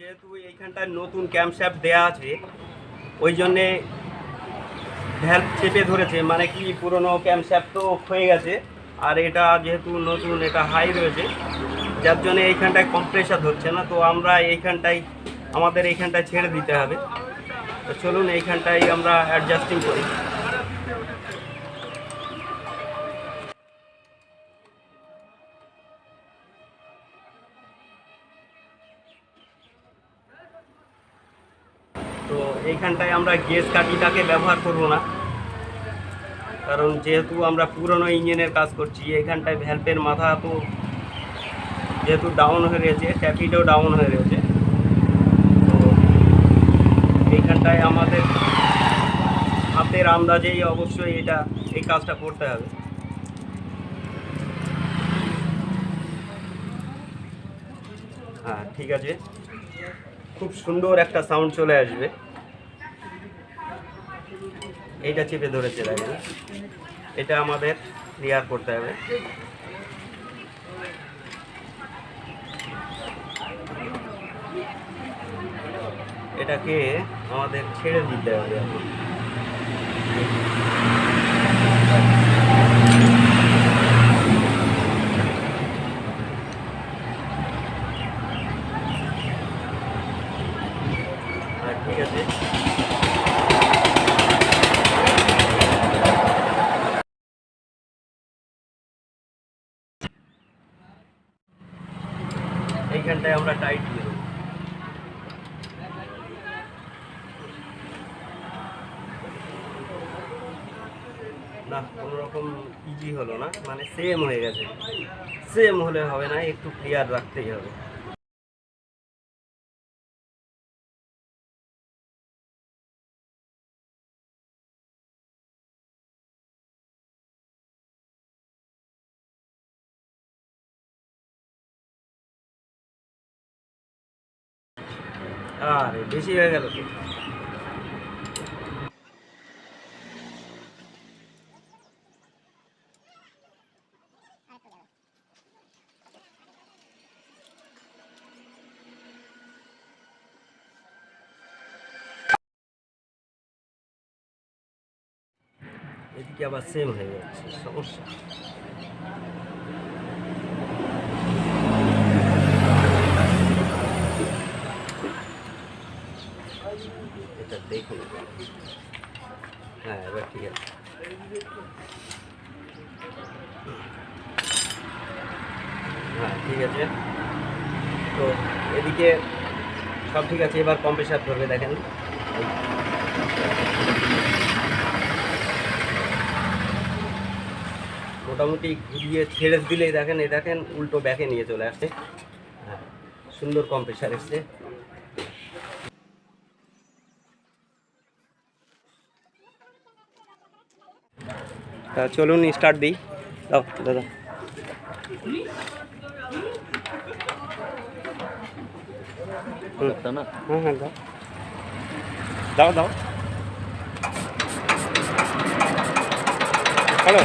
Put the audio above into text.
যেহেতু এইখানটায় নতুন ক্যাম্পশ্যাফট দেয়া আছে, ওই জন্যে ভ্যালভ চেপে ধরেছে। মানে কি, পুরনো ক্যাম্পশ্যাফট তো হয়ে গেছে, আর এটা যেহেতু নতুন, এটা হাই রয়েছে, যার জন্য এইখানটায় কম্প্রেসার ধরছে না। তো আমরা এইখানটায়, আমাদের এইখানটায় ছেড়ে দিতে হবে। তো চলুন, এইখানটায় আমরা অ্যাডজাস্টিং করি। তো এইখানটায় আমরা গেস কাঠিটাকে ব্যবহার করব না। কারণ যেহেতু আমরা পুরনো ইঞ্জিনের কাজ করছি, এইখানটায় ভ্যালপের মাথা তো যেহেতু ডাউন হয়ে রয়েছে, ট্যাপিটাও ডাউন হয়ে রয়েছে। তো এইখানটায় আমাদের হাতের আন্দাজেই অবশ্যই এটা, এই কাজটা করতে হবে। হ্যাঁ ঠিক আছে। খুব সুন্দর একটা সাউন্ড চলে আসবে। এইটা চেপে ধরেছে দেখেন। এটা আমাদের ক্লিয়ার করতে হবে। এটাকে আমাদের ছেড়ে দিতে হবে এখন। হ্যাঁ ঠিক আছে এইখানটায় আমরা টাইট দিয়ে দেবো। না, কোনো রকম ইজি হলো না। মানে সেম হয়ে গেছে। সেম হলে হবে না, একটু ক্লিয়ার রাখতেই হবে। আরে বেশি হয়ে গেল তো এদিকে আবার সেম হয়ে যাচ্ছে সমস্যা এটা দেখুন। হ্যাঁ এবার ঠিক আছে। হ্যাঁ ঠিক আছে। তো এদিকে সব ঠিক আছে? এবার কম্প্রেসার ধরবে, দেখেন। মোটামুটি ঘুরিয়ে ছেড়ে দিলেই দেখেন, এই দেখেন, উল্টো ব্যাকে নিয়ে চলে আসছে। হ্যাঁ সুন্দর কম্প্রেসার এসছে। তা চলুন স্টার্ট দিই দাও দাদা হুম। না হ্যাঁ হ্যাঁ দাও দাও দাও হ্যালো